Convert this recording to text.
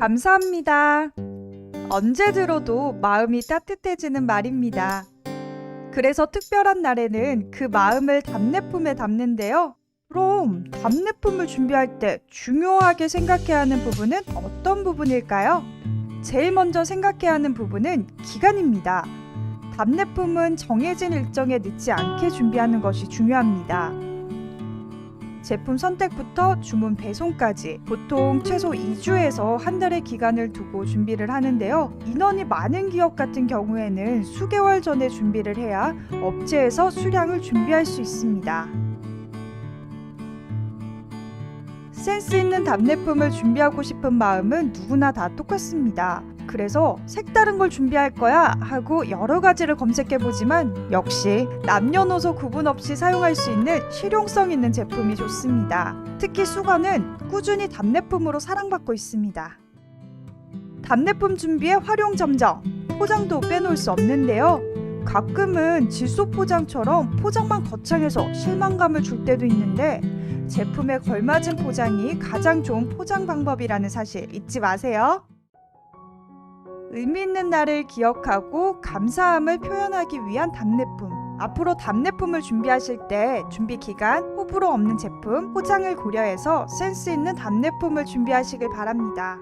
감사합니다. 언제 들어도 마음이 따뜻해지는 말입니다. 그래서 특별한 날에는 그 마음을 답례품에 담는데요. 그럼 답례품을 준비할 때 중요하게 생각해야 하는 부분은 어떤 부분일까요? 제일 먼저 생각해야 하는 부분은 기간입니다. 답례품은 정해진 일정에 늦지 않게 준비하는 것이 중요합니다. 제품 선택부터 주문 배송까지 보통 최소 2주에서 한 달의 기간을 두고 준비를 하는데요. 인원이 많은 기업 같은 경우에는 수개월 전에 준비를 해야 업체에서 수량을 준비할 수 있습니다. 센스 있는 답례품을 준비하고 싶은 마음은 누구나 다 똑같습니다. 그래서 색다른 걸 준비할 거야 하고 여러 가지를 검색해 보지만 역시 남녀노소 구분 없이 사용할 수 있는 실용성 있는 제품이 좋습니다. 특히 수건은 꾸준히 답례품으로 사랑받고 있습니다. 답례품 준비의 활용 점정 포장도 빼놓을 수 없는데요. 가끔은 질소 포장처럼 포장만 거창해서 실망감을 줄 때도 있는데 제품에 걸맞은 포장이 가장 좋은 포장 방법이라는 사실 잊지 마세요. 의미 있는 날을 기억하고 감사함을 표현하기 위한 답례품. 앞으로 답례품을 준비하실 때 준비 기간, 호불호 없는 제품, 포장을 고려해서 센스 있는 답례품을 준비하시길 바랍니다.